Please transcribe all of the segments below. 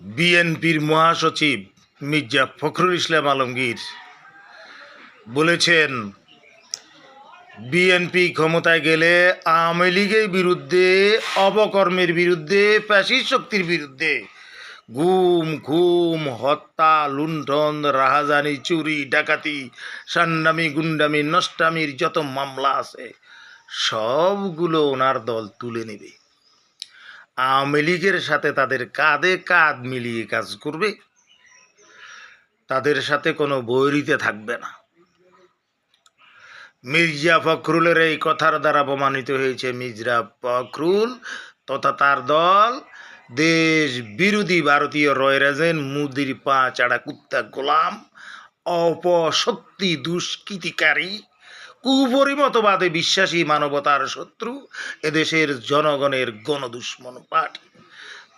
বিএনপির মহাসচিব মির্জা ফখরুল ইসলাম আলমগীর বলেছেন, বিএনপি ক্ষমতায় গেলে আওয়ামী লীগের বিরুদ্ধে অবকর্মের বিরুদ্ধে প্যাসিস শক্তির বিরুদ্ধে গুম, খুম, হত্যা, লুণ্ঠন, রাহাজানি, চুরি, ডাকাতি, সান্ডামি, গুন্ডামি, নষ্টামির যত মামলা আছে, সবগুলো ওনার দল তুলে নেবে। আওয়ামী লীগের সাথে তাদের কাঁধে কাঁধ মিলিয়ে কাজ করবে, তাদের সাথে কোনো বৈরিতে থাকবে না। মির্জা ফখরুলের এই কথার দ্বারা প্রমাণিত হয়েছে মির্জা ফখরুল তথা তার দল। দেশ বিরোধী ভারতীয় রয় রয়রাজেন মুদির পা চাড়া কুত্তা গোলাম, অপশক্তি দুষ্কৃতিকারী কুপরিমতবাদে বিশ্বাসী মানবতার শত্রু এদেশের জনগণের গণদুশ্মন পার্টি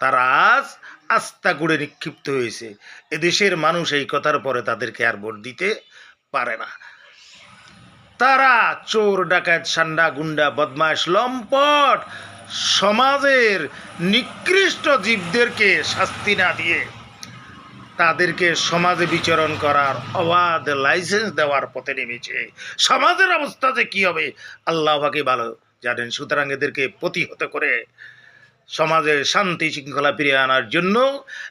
তারা আজ আস্থা করে নিক্ষিপ্ত হয়েছে। এদেশের মানুষ এই কথার পরে তাদেরকে আর ভোট দিতে পারে না। তারা চোর, ডাকাত, সান্ডা, গুন্ডা, বদমাশ, লম্পট সমাজের নিকৃষ্ট জীবদেরকে শাস্তি না দিয়ে তাদেরকে সমাজে বিচরণ করার অবাধ লাইসেন্স দেওয়ার পথে নেমেছে। সমাজের অবস্থা যে কী হবে আল্লাহকে ভালো জানেন। সুতরাং এদেরকে প্রতিহত করে সমাজে শান্তি শৃঙ্খলা ফিরিয়ে আনার জন্য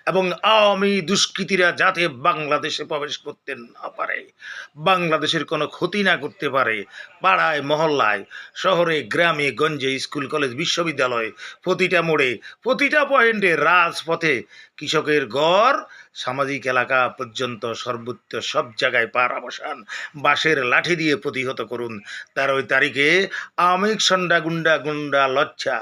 এবং আওয়ামী দুষ্কৃতীরা যাতে বাংলাদেশে প্রবেশ করতে না পারে, বাংলাদেশের কোনো ক্ষতি না করতে পারে, পাড়ায়, মহল্লায়, শহরে, গ্রামে, গঞ্জে, স্কুল, কলেজ, বিশ্ববিদ্যালয় প্রতিটা মোড়ে, প্রতিটা পয়েন্টে রাজপথে কৃষকের গড় সামাজিক এলাকা পর্যন্ত সর্বোচ্চ সব জায়গায় পার অবসান বাঁশের লাঠি দিয়ে প্রতিহত করুন। তার ওই তারিখে আমিক সন্ডা, গুন্ডা গুন্ডা, লজ্জা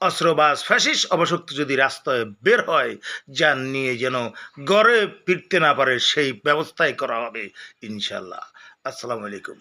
অস্ত্রবাজ ফ্যাসিস অবশক্ত যদি রাস্তায় বের হয় যান নিয়ে যেন গড়ে ফিরতে না পারে, সেই ব্যবস্থাই করা হবে ইনশাল্লাহ আসসালামু আলাইকুম।